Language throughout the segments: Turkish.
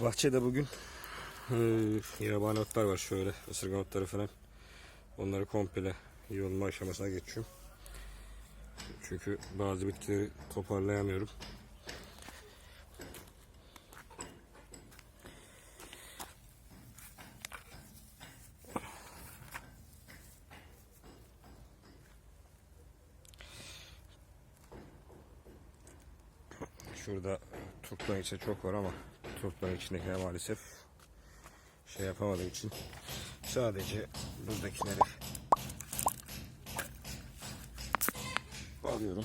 Bahçede bugün e, yabani otlar var şöyle ısırgan otları falan. Onları komple yolma aşamasına geçiyorum. Çünkü bazı bitkileri toparlayamıyorum. Şurada turpların içinde çok var ama turpların içindekiler maalesef şey yapamadığım için sadece buradakileri alıyorum.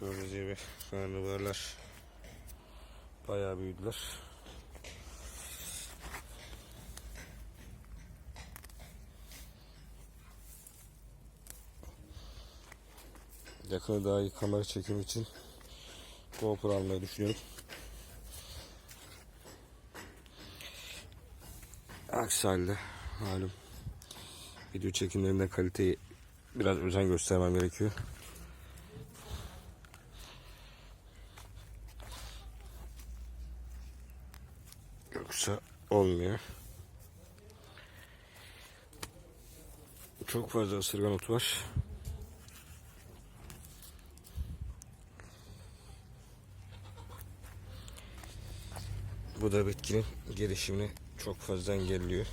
Gördüğünüz gibi karnabaharlar bayağı büyüdüler. Yakını daha iyi kamera çekimi için GoPro almayı düşünüyorum. Aksi halde malum video çekimlerinde kaliteyi biraz özen göstermem gerekiyor. Yoksa olmuyor. Çok fazla ısırgan otu var. Bu da bitkinin gelişimini çok fazla engelliyor.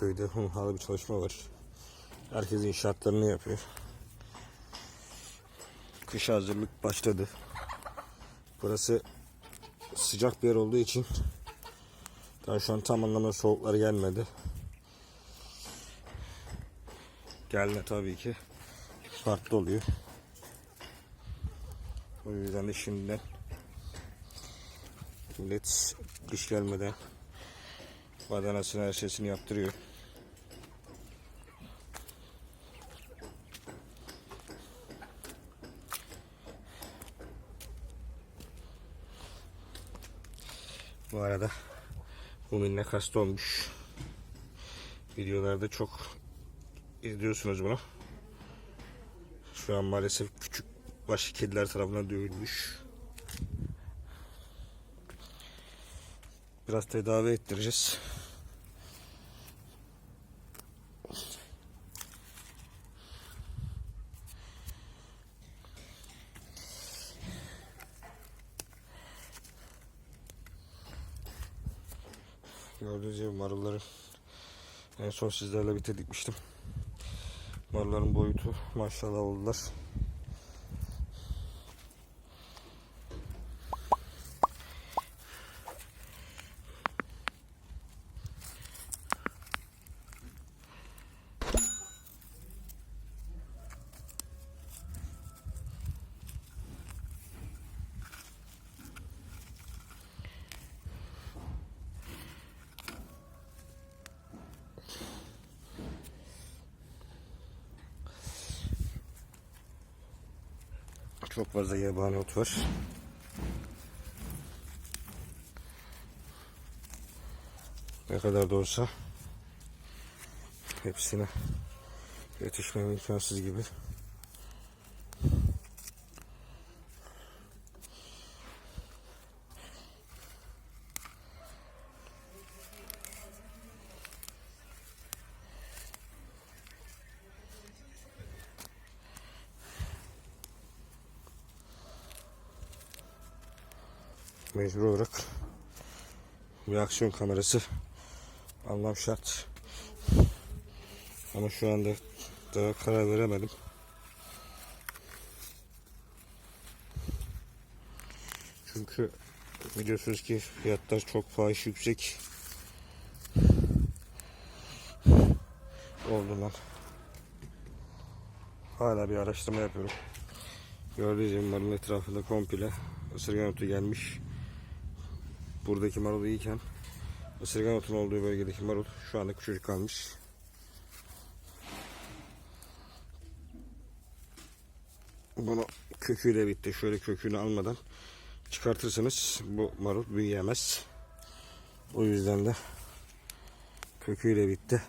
Köyde hummalı bir çalışma var. Herkes inşaatlarını yapıyor. Kış hazırlık başladı. Burası sıcak bir yer olduğu için daha şu an tam anlamda soğuklar gelmedi. Gelme tabii ki farklı oluyor. O yüzden de şimdiden millet kış gelmeden badanasını her şeysini yaptırıyor. Bu arada bu minnak hasta olmuş. Videolarda çok izliyorsunuz bunu. Şu an maalesef küçük baş kediler tarafından dövülmüş. Biraz tedavi ettireceğiz. Gördüğünüz gibi marulları en son sizlerle dikmiştim. Marulların boyutu maşallah oldular. Çok fazla yabani ot var. Ne kadar da olsa hepsine yetişmem imkansız gibi. Mecbur olarak bir aksiyon kamerası almam şart. Ama şu anda daha karar veremedim. Çünkü biliyorsunuz ki fiyatlar çok fahiş yüksek. Oldu lan. Hala bir araştırma yapıyorum. Gördüğünüz gibi marulun etrafında komple ısırgan otu gelmiş. Buradaki marul iyiyken ısırgan otun olduğu bölgedeki marul şu anda küçücük kalmış. Bunu köküyle bitti. Şöyle kökünü almadan çıkartırsanız bu marul büyüyemez. O yüzden de köküyle bitti.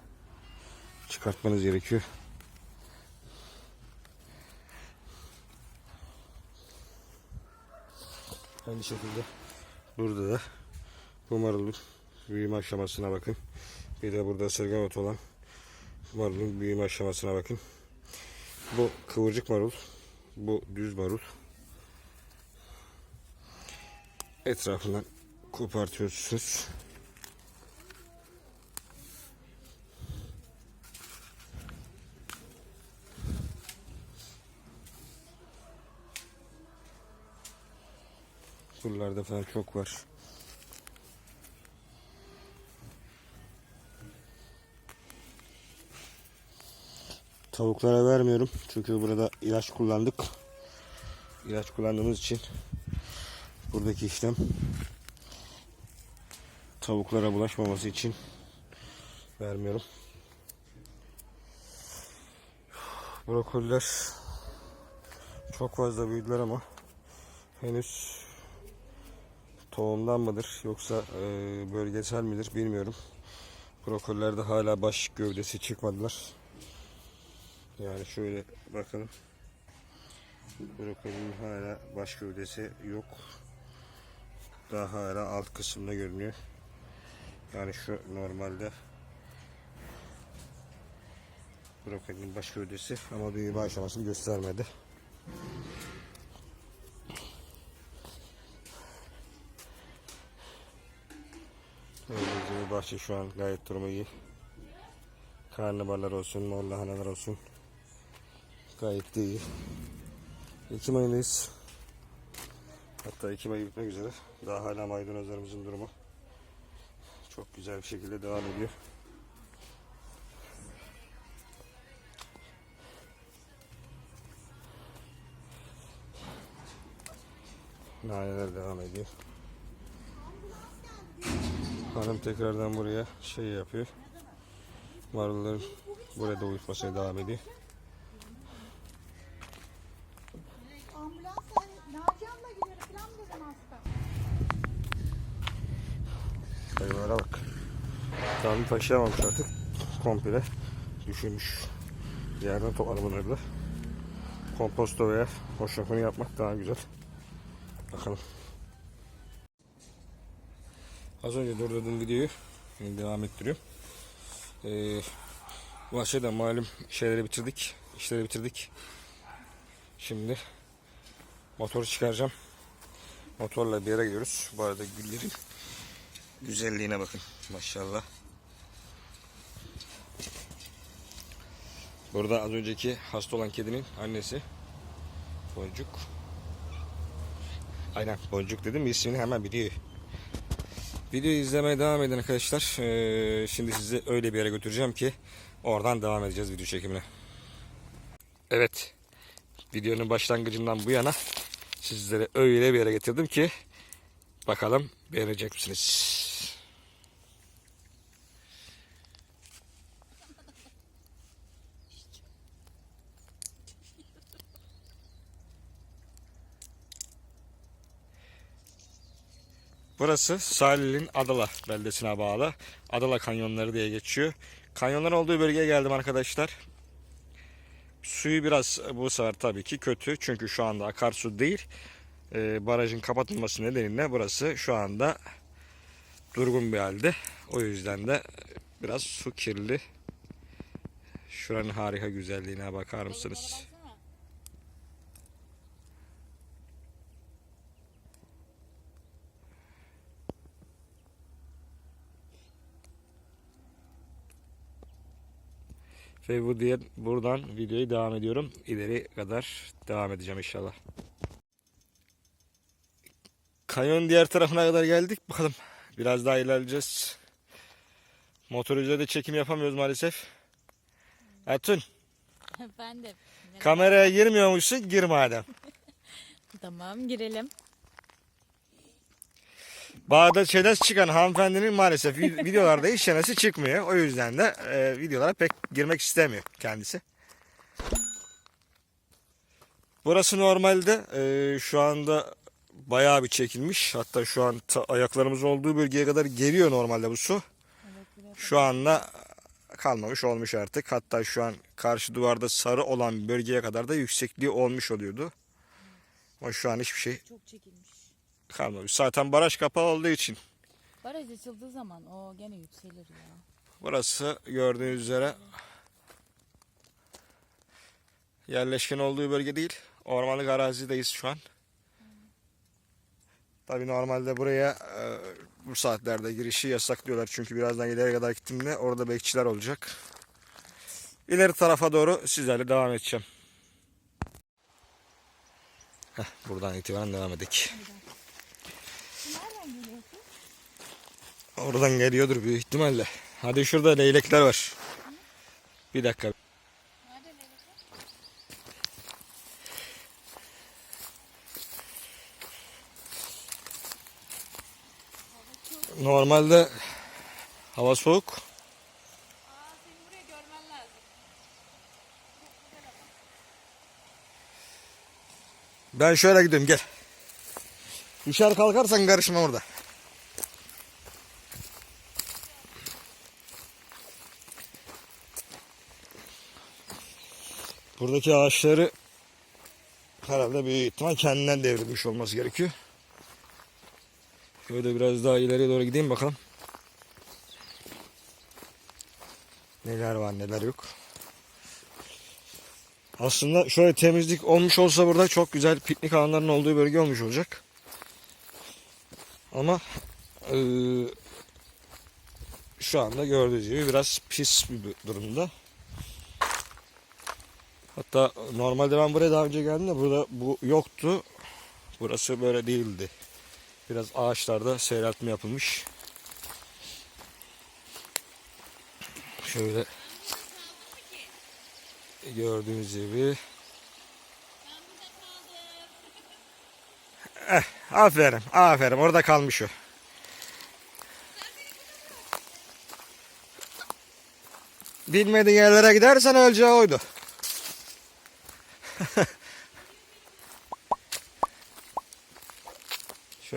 Çıkartmanız gerekiyor. Aynı şekilde burada da bu marulun büyüme aşamasına bakın. Bir de burada sırgan otu olan marulun büyüme aşamasına bakın. Bu kıvırcık marul. Bu düz marul. Etrafından kopartıyorsunuz. Buralarda falan çok var. Tavuklara vermiyorum. Çünkü burada ilaç kullandık. İlaç kullandığımız için buradaki işlem tavuklara bulaşmaması için vermiyorum. Brokoliler çok fazla büyüdüler ama henüz tohumdan mıdır yoksa e, bölgesel midir bilmiyorum. Brokolilerde hala baş gövdesi çıkmadılar. Yani şöyle bakalım. Brokolinin hala baş gövdesi yok. Daha hala alt kısımda görünüyor. Yani şu normalde brokolinin baş gövdesi ama büyüme aşamasını göstermedi. Bahçe şu an gayet durumu iyi. Karnabaharlar olsun, mor lahanalar olsun. Gayet iyi. Ekim ayındayız. Hatta Ekim ayı bitmek üzere. Daha hala maydanozlarımızın durumu çok güzel bir şekilde devam ediyor. Naneler devam ediyor. Hanım tekrardan buraya şey yapıyor. Marulların burada uyutmasına devam ediyor. Ambulansla Nacihan'la gidiyorum falan dedim hasta. Hayvanlara bak. Tam taşıyamamış artık. Komple düşürmüş. Yerden topladı bunları da. Komposto veya hoşafını yapmak daha güzel. Bakalım. Az önce durdurduğum videoyu şimdi devam ettiriyorum. Ee, bahçede malum şeyleri bitirdik. işleri bitirdik. Şimdi motoru çıkaracağım. Motorla bir yere gidiyoruz. Bu arada güllerin güzelliğine bakın. Maşallah. Burada az önceki hasta olan kedinin annesi Boncuk. Aynen Boncuk dedim ismini hemen biliyor. Videoyu izlemeye devam edin arkadaşlar. Ee, şimdi sizi öyle bir yere götüreceğim ki oradan devam edeceğiz video çekimine. Evet. Videonun başlangıcından bu yana sizlere öyle bir yere getirdim ki bakalım beğenecek misiniz? Burası Salih'in Adala beldesine bağlı. Adala kanyonları diye geçiyor. Kanyonların olduğu bölgeye geldim arkadaşlar. Suyu biraz bu sefer tabii ki kötü. Çünkü şu anda akarsu değil. Ee, barajın kapatılması nedeniyle burası şu anda durgun bir halde. O yüzden de biraz su kirli. Şuranın harika güzelliğine bakar mısınız? Ve bu diye buradan videoyu devam ediyorum. İleri kadar devam edeceğim inşallah. Kanyon diğer tarafına kadar geldik. Bakalım biraz daha ilerleyeceğiz. Motor üzerinde çekim yapamıyoruz maalesef. Atun de. kameraya girmiyormuşsun gir madem. Tamam girelim. Bağda çenes çıkan hanımefendinin maalesef vi- videolarda hiç çenesi çıkmıyor. O yüzden de e, videolara pek girmek istemiyor kendisi. Burası normalde e, şu anda bayağı bir çekilmiş. Hatta şu an ta- ayaklarımız olduğu bölgeye kadar geliyor normalde bu su. Şu anda kalmamış olmuş artık. Hatta şu an karşı duvarda sarı olan bölgeye kadar da yüksekliği olmuş oluyordu. Ama şu an hiçbir şey Çok çekilmiş. Kalmamış. Zaten baraj kapağı olduğu için Baraj açıldığı zaman o gene yükselir ya. Burası gördüğünüz üzere yerleşken olduğu bölge değil. Ormanlık arazideyiz şu an. Tabi normalde buraya e, bu saatlerde girişi yasaklıyorlar. Çünkü birazdan ileri kadar gittiğimde orada bekçiler olacak. İleri tarafa doğru sizlerle devam edeceğim. Heh, buradan itibaren devam edik. Oradan geliyordur büyük ihtimalle. Hadi şurada leylekler var. Bir dakika. Normalde hava soğuk. Ben şöyle gidiyorum gel. Düşer kalkarsan karışma orada. Buradaki ağaçları herhalde büyük ihtimal kendinden devrilmiş olması gerekiyor. Şöyle biraz daha ileriye doğru gideyim bakalım. Neler var neler yok. Aslında şöyle temizlik olmuş olsa burada çok güzel piknik alanlarının olduğu bölge olmuş olacak. Ama eee, şu anda gördüğünüz gibi biraz pis bir durumda. Hatta normalde ben buraya daha önce geldim de burada bu yoktu. Burası böyle değildi. Biraz ağaçlarda seyreltme yapılmış. Şöyle gördüğünüz gibi. Eh, aferin, aferin. Orada kalmış o. Bilmediğin yerlere gidersen öleceği oydu.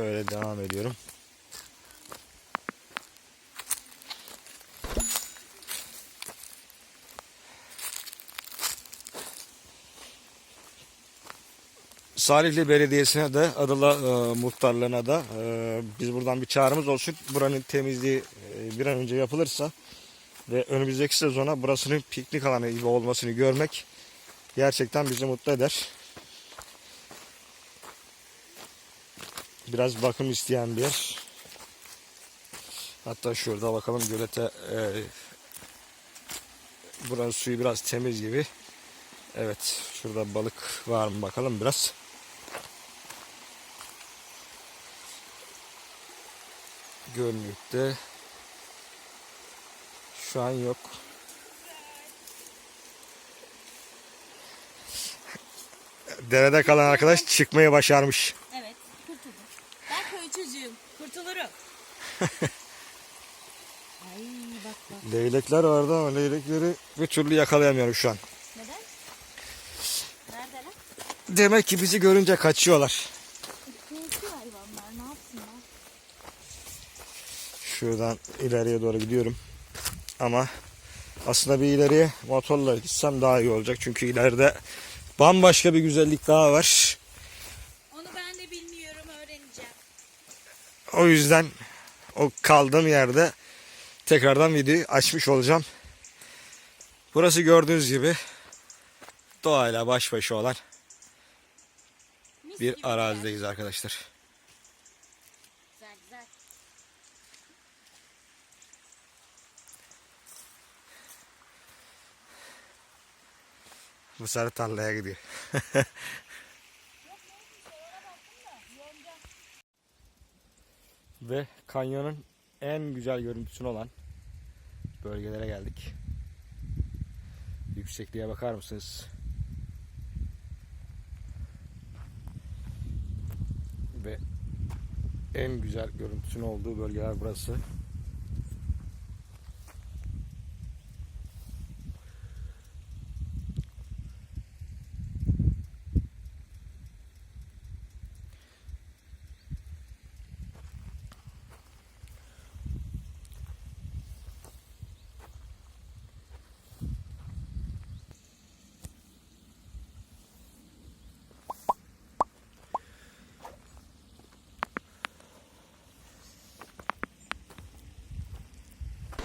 Şöyle devam ediyorum. Salihli Belediyesi'ne de Adalı e, muhtarlığına da e, biz buradan bir çağrımız olsun. Buranın temizliği e, bir an önce yapılırsa ve önümüzdeki sezona burasının piknik alanı gibi olmasını görmek gerçekten bizi mutlu eder. Biraz bakım isteyen bir yer. Hatta şurada bakalım gölete e, buranın suyu biraz temiz gibi. Evet şurada balık var mı bakalım biraz. Gölmükte şu an yok. Derede kalan arkadaş çıkmayı başarmış. Leylekler vardı ama leylekleri bir türlü yakalayamıyorum şu an. Neden? Neredeler? Demek ki bizi görünce kaçıyorlar. Keyifli hayvanlar ne yapsınlar? Şuradan ileriye doğru gidiyorum. Ama aslında bir ileriye motorla gitsem daha iyi olacak. Çünkü ileride bambaşka bir güzellik daha var. Onu ben de bilmiyorum öğreneceğim. O yüzden o kaldığım yerde tekrardan videoyu açmış olacağım. Burası gördüğünüz gibi doğayla baş başa olan bir arazideyiz arkadaşlar. Bu sarı tarlaya gidiyor. Ve kanyonun en güzel görüntüsünü olan bölgelere geldik. Yüksekliğe bakar mısınız? Ve en güzel görüntüsünün olduğu bölgeler burası.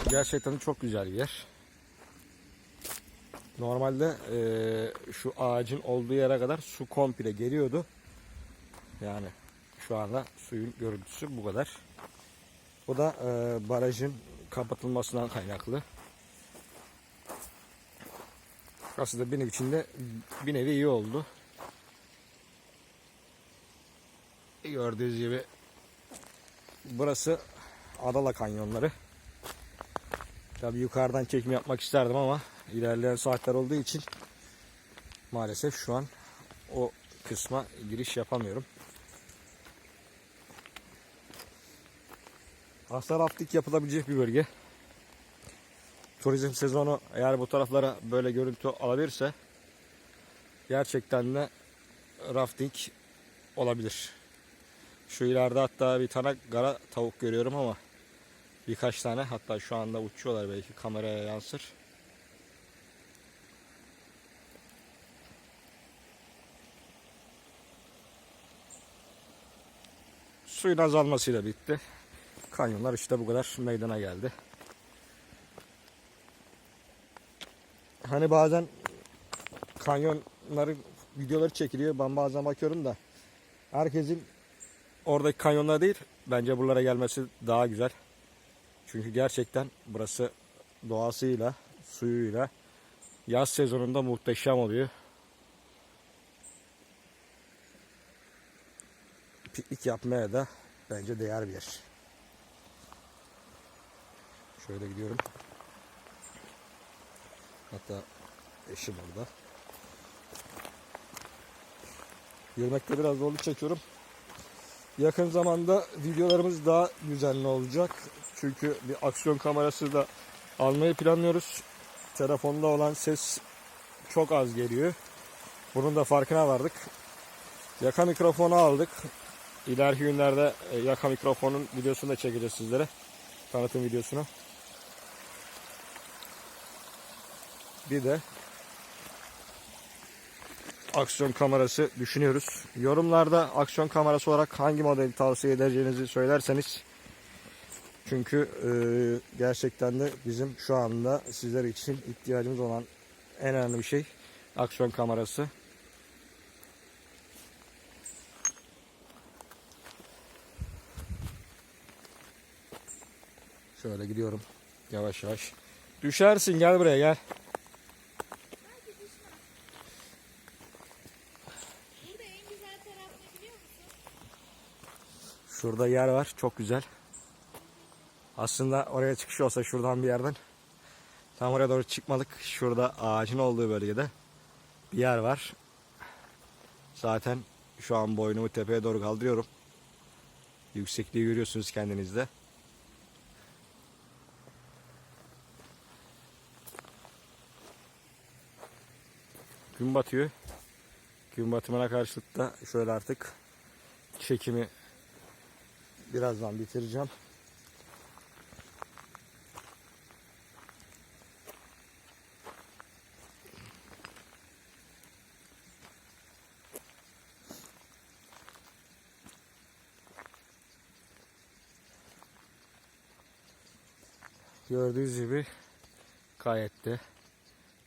Gerçekten çok güzel bir yer. Normalde eee, şu ağacın olduğu yere kadar su komple geliyordu. Yani şu anda suyun görüntüsü bu kadar. Bu da eee, barajın kapatılmasından kaynaklı. Aslında benim için de bir nevi iyi oldu. Gördüğünüz gibi burası Adala Kanyonları. Tabii yukarıdan çekim yapmak isterdim ama ilerleyen saatler olduğu için maalesef şu an o kısma giriş yapamıyorum. Aslında rafting yapılabilecek bir bölge. Turizm sezonu eğer bu taraflara böyle görüntü alabilirse gerçekten de rafting olabilir. Şu ileride hatta bir tane kara tavuk görüyorum ama Birkaç tane hatta şu anda uçuyorlar belki kameraya yansır. Suyun azalmasıyla bitti. Kanyonlar işte bu kadar meydana geldi. Hani bazen kanyonların videoları çekiliyor. Ben bazen bakıyorum da herkesin oradaki kanyonlar değil bence buralara gelmesi daha güzel. Çünkü gerçekten burası doğasıyla, suyuyla yaz sezonunda muhteşem oluyor. Piknik yapmaya da bence değer bir yer. Şöyle gidiyorum. Hatta eşim orada. Yürümekte biraz zorluk çekiyorum. Yakın zamanda videolarımız daha düzenli olacak. Çünkü bir aksiyon kamerası da almayı planlıyoruz. Telefonda olan ses çok az geliyor. Bunun da farkına vardık. Yaka mikrofonu aldık. İleriki günlerde e, yaka mikrofonun videosunu da çekeceğiz sizlere. Tanıtım videosunu. Bir de aksiyon kamerası düşünüyoruz. Yorumlarda aksiyon kamerası olarak hangi modeli tavsiye edeceğinizi söylerseniz çünkü e, gerçekten de bizim şu anda sizler için ihtiyacımız olan en önemli şey aksiyon kamerası. Şöyle gidiyorum yavaş yavaş. Düşersin gel buraya gel. Şurada yer var çok güzel. Aslında oraya çıkış olsa şuradan bir yerden tam oraya doğru çıkmalık. Şurada ağacın olduğu bölgede bir yer var. Zaten şu an boynumu tepeye doğru kaldırıyorum. Yüksekliği görüyorsunuz kendinizde. Gün batıyor. Gün batımına karşılık da şöyle artık çekimi birazdan bitireceğim. Gördüğünüz gibi gayet de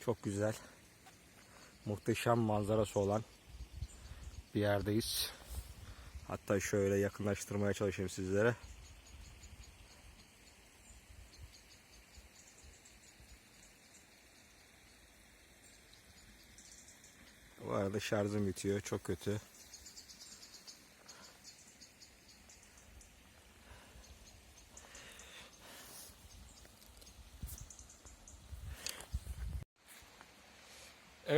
çok güzel, muhteşem manzarası olan bir yerdeyiz. Hatta şöyle yakınlaştırmaya çalışayım sizlere. Bu arada şarjım bitiyor. Çok kötü.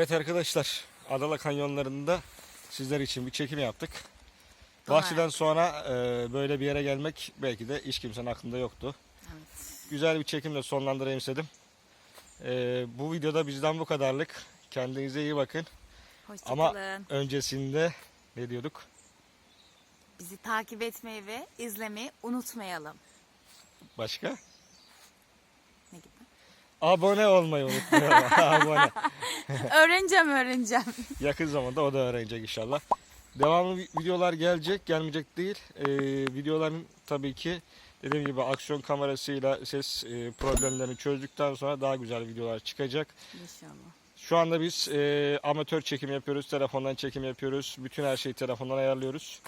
Evet arkadaşlar. Adala kanyonlarında sizler için bir çekim yaptık. Vahşiden sonra e, böyle bir yere gelmek belki de hiç kimsenin aklında yoktu. Evet. Güzel bir çekimle sonlandırayım istedim. E, bu videoda bizden bu kadarlık. Kendinize iyi bakın. Ama Hoşçakalın. öncesinde ne diyorduk? Bizi takip etmeyi ve izlemeyi unutmayalım. Başka? Ne gibi? Abone olmayı unutmayalım. Abone. öğreneceğim öğreneceğim. Yakın zamanda o da öğrenecek inşallah. Devamlı vi- videolar gelecek, gelmeyecek değil. Ee, videoların tabii ki dediğim gibi aksiyon kamerasıyla ses e, problemlerini çözdükten sonra daha güzel videolar çıkacak. İnşallah. Şu anda biz e, amatör çekim yapıyoruz, telefondan çekim yapıyoruz. Bütün her şeyi telefondan ayarlıyoruz.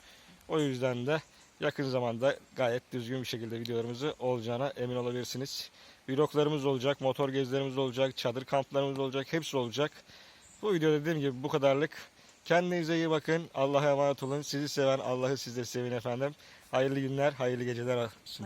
O yüzden de yakın zamanda gayet düzgün bir şekilde videolarımızı olacağına emin olabilirsiniz. Vloglarımız olacak, motor gezilerimiz olacak, çadır kamplarımız olacak, hepsi olacak. Bu video dediğim gibi bu kadarlık. Kendinize iyi bakın. Allah'a emanet olun. Sizi seven Allah'ı siz sevin efendim. Hayırlı günler, hayırlı geceler olsun.